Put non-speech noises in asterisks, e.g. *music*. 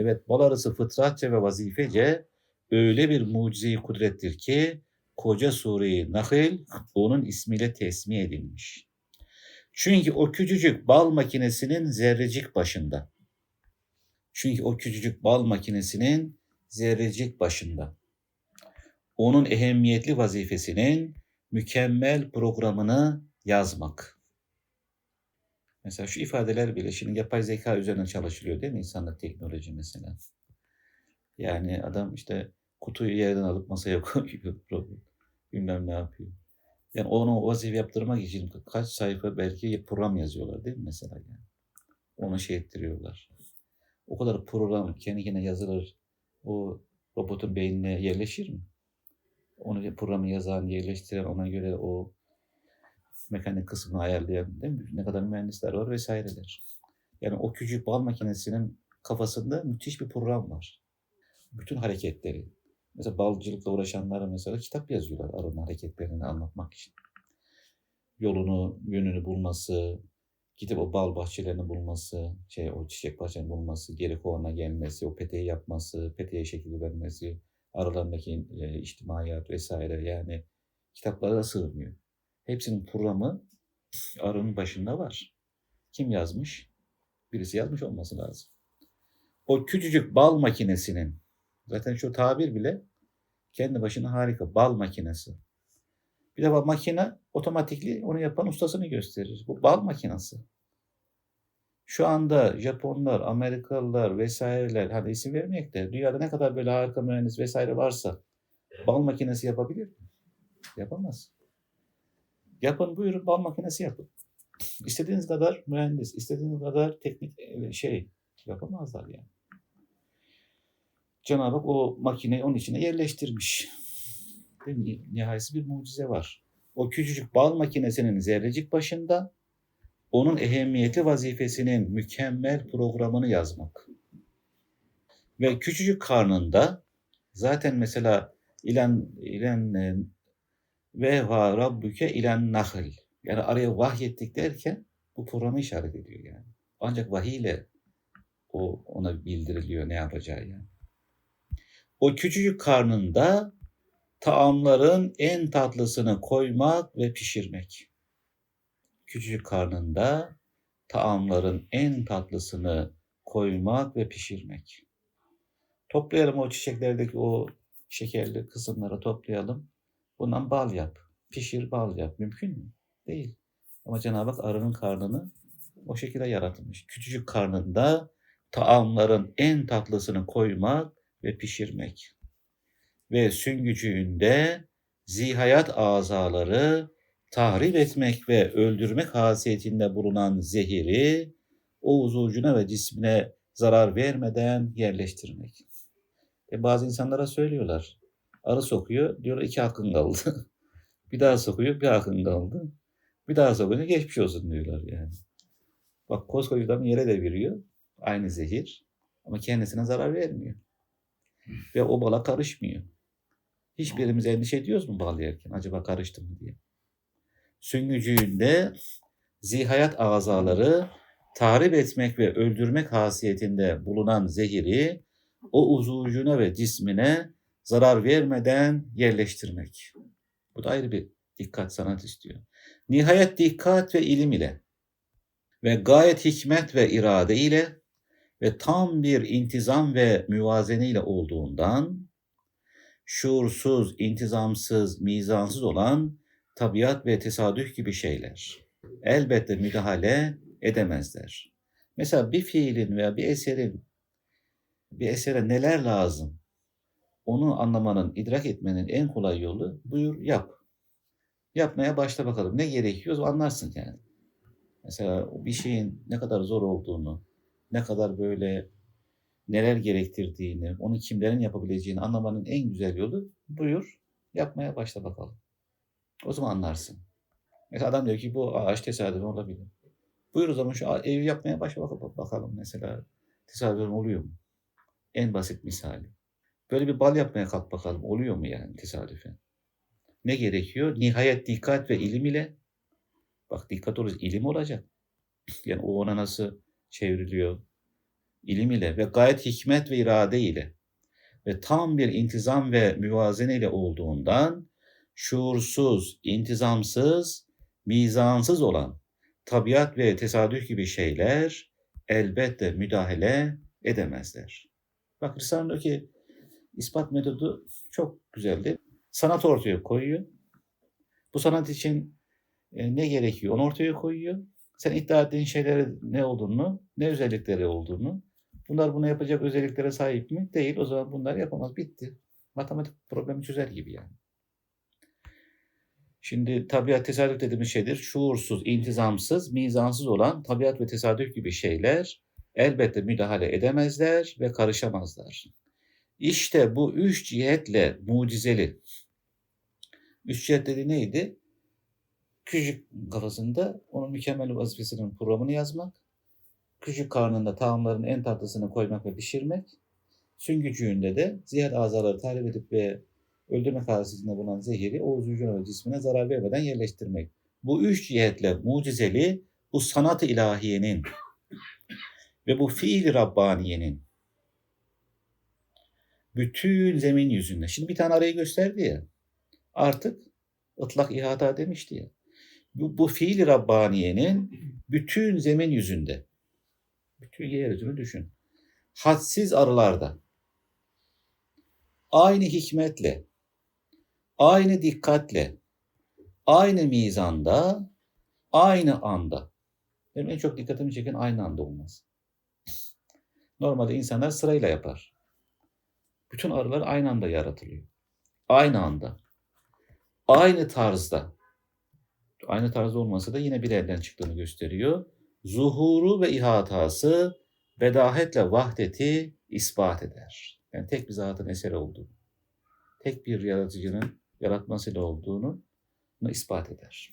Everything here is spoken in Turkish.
Evet bal arısı fıtratça ve vazifece öyle bir mucize-i kudrettir ki koca sureyi Nahl onun ismiyle tesmi edilmiş. Çünkü o küçücük bal makinesinin zerrecik başında. Çünkü o küçücük bal makinesinin zerrecik başında. Onun ehemmiyetli vazifesinin mükemmel programını yazmak. Mesela şu ifadeler bile şimdi yapay zeka üzerine çalışılıyor değil mi insanlık teknoloji mesela. Yani adam işte kutuyu yerden alıp masaya *laughs* koyuyor. Bilmem ne yapıyor. Yani onu vazife yaptırmak için kaç sayfa belki program yazıyorlar değil mi mesela yani. Onu şey ettiriyorlar. O kadar program kendi kendine yazılır. O robotun beynine yerleşir mi? Onu programı yazan, yerleştiren, ona göre o mekanik kısmını ayarlayan değil mi? Ne kadar mühendisler var vesaireler. Yani o küçük bal makinesinin kafasında müthiş bir program var. Bütün hareketleri. Mesela balcılıkla uğraşanlara mesela kitap yazıyorlar arının hareketlerini anlatmak için. Yolunu, yönünü bulması, gidip o bal bahçelerini bulması, şey o çiçek bahçelerini bulması, geri kovana gelmesi, o peteği yapması, peteğe şekil vermesi, aralarındaki e, içtimaiyat vesaire yani kitaplara da sığmıyor. Hepsinin programı arının başında var. Kim yazmış? Birisi yazmış olması lazım. O küçücük bal makinesinin, zaten şu tabir bile kendi başına harika. Bal makinesi. Bir de makine otomatikli onu yapan ustasını gösterir. Bu bal makinesi. Şu anda Japonlar, Amerikalılar vesaireler, hadi isim vermeyek de dünyada ne kadar böyle harika mühendis vesaire varsa bal makinesi yapabilir mi? Yapamaz. Yapın buyurun bal makinesi yapın. İstediğiniz kadar mühendis, istediğiniz kadar teknik e, şey yapamazlar yani. Cenab-ı Hak o makineyi onun içine yerleştirmiş. Değil bir mucize var. O küçücük bal makinesinin zerrecik başında onun ehemmiyetli vazifesinin mükemmel programını yazmak. Ve küçücük karnında zaten mesela ilen e, ve va rabbuke ilen nahl. Yani araya vahyettik derken bu programı işaret ediyor yani. Ancak vahiy ile o ona bildiriliyor ne yapacağı yani. O küçücük karnında taamların en tatlısını koymak ve pişirmek. Küçücük karnında taamların en tatlısını koymak ve pişirmek. Toplayalım o çiçeklerdeki o şekerli kısımları toplayalım. Bundan bal yap. Pişir bal yap. Mümkün mü? Değil. Ama Cenab-ı Hak arının karnını o şekilde yaratmış. Küçücük karnında taamların en tatlısını koymak ve pişirmek. Ve süngücüğünde zihayat azaları tahrip etmek ve öldürmek hasiyetinde bulunan zehiri o uzuvcuna ve cismine zarar vermeden yerleştirmek. E bazı insanlara söylüyorlar. Arı sokuyor, diyor iki hakkın kaldı. *laughs* bir daha sokuyor, bir hakkın kaldı. Bir daha sokuyor, geçmiş olsun diyorlar yani. Bak koskoca yere deviriyor. Aynı zehir. Ama kendisine zarar vermiyor. Ve o bala karışmıyor. Hiçbirimiz endişe ediyoruz mu bal yerken? Acaba karıştı mı diye. Süngücüğünde zihayat azaları tahrip etmek ve öldürmek hasiyetinde bulunan zehiri o uzuvcuna ve cismine zarar vermeden yerleştirmek. Bu da ayrı bir dikkat sanat istiyor. Nihayet dikkat ve ilim ile ve gayet hikmet ve irade ile ve tam bir intizam ve müvazene ile olduğundan şuursuz, intizamsız, mizansız olan tabiat ve tesadüf gibi şeyler elbette müdahale edemezler. Mesela bir fiilin veya bir eserin bir esere neler lazım? Onu anlamanın, idrak etmenin en kolay yolu buyur yap. Yapmaya başla bakalım. Ne gerekiyor anlarsın yani. Mesela bir şeyin ne kadar zor olduğunu, ne kadar böyle neler gerektirdiğini, onu kimlerin yapabileceğini anlamanın en güzel yolu buyur yapmaya başla bakalım. O zaman anlarsın. Mesela adam diyor ki bu ağaç tesadüfen olabilir. Buyur o zaman şu evi yapmaya başla bakalım mesela tesadüfen oluyor mu? En basit misali. Böyle bir bal yapmaya kalk bakalım oluyor mu yani tesadüfen? Ne gerekiyor? Nihayet dikkat ve ilim ile bak dikkat olacak, ilim olacak. *clears throat* Yani o ona nasıl çevriliyor, ilim ile ve gayet hikmet ve irade ile ve tam bir intizam ve müvazene ile olduğundan şuursuz, intizamsız, mizansız olan tabiat ve tesadüf gibi şeyler elbette müdahale edemezler. Bak Risale'deki ispat metodu çok güzeldi. Sanat ortaya koyuyor. Bu sanat için e, ne gerekiyor onu ortaya koyuyor. Sen iddia ettiğin şeylerin ne olduğunu, ne özellikleri olduğunu, bunlar bunu yapacak özelliklere sahip mi? Değil. O zaman bunlar yapamaz. Bitti. Matematik problemi çözer gibi yani. Şimdi tabiat tesadüf dediğimiz şeydir. Şuursuz, intizamsız, mizansız olan tabiat ve tesadüf gibi şeyler elbette müdahale edemezler ve karışamazlar. İşte bu üç cihetle mucizeli. Üç cihet neydi? Küçük kafasında onun mükemmel vazifesinin programını yazmak, küçük karnında taamların en tatlısını koymak ve pişirmek, süngücüğünde de ziyer azaları talep edip ve öldürme karşısında bulunan zehiri o vücuduna ve cismine zarar vermeden yerleştirmek. Bu üç cihetle mucizeli bu sanat-ı ilahiyenin ve bu fiil Rabbaniye'nin bütün zemin yüzünde. Şimdi bir tane arayı gösterdi ya. Artık ıtlak ihata demişti ya. Bu, bu fiil Rabbaniye'nin bütün zemin yüzünde. Bütün yeryüzünü düşün. Hadsiz arılarda. Aynı hikmetle, aynı dikkatle, aynı mizanda, aynı anda. Benim en çok dikkatimi çeken aynı anda olmaz. Normalde insanlar sırayla yapar. Bütün arılar aynı anda yaratılıyor. Aynı anda. Aynı tarzda. Aynı tarzda olması da yine bir elden çıktığını gösteriyor. Zuhuru ve ihatası bedahetle vahdeti ispat eder. Yani tek bir zatın eseri olduğunu, tek bir yaratıcının yaratmasıyla olduğunu ispat eder.